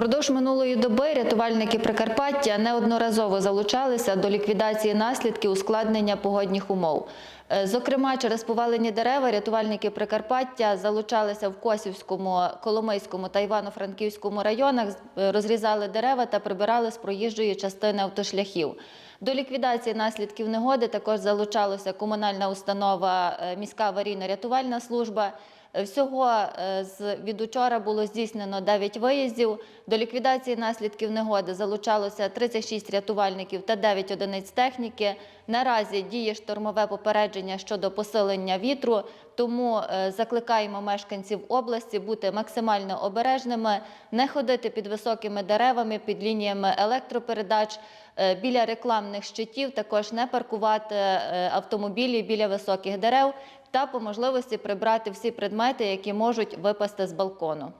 Впродовж минулої доби рятувальники Прикарпаття неодноразово залучалися до ліквідації наслідків ускладнення погодних умов. Е, Зокрема, через повалені дерева рятувальники Прикарпаття залучалися в Косівському, Коломийському та Івано-Франківському районах, е, розрізали дерева та прибирали з проїжджої частини автошляхів. До ліквідації наслідків негоди також залучалася комунальна установа е, міська аварійно-рятувальна служба. Е, Всього е, від учора було здійснено 9 виїздів. До ліквідації наслідків негоди залучалося 36 рятувальників та 9 одиниць техніки. Наразі діє штормове попередження щодо посилення вітру, тому закликаємо мешканців області бути максимально обережними, не ходити під високими деревами, під лініями електропередач, біля рекламних щитів, також не паркувати е, автомобілі біля високих дерев та по можливості прибрати всі предмети, які можуть випасти з балкону.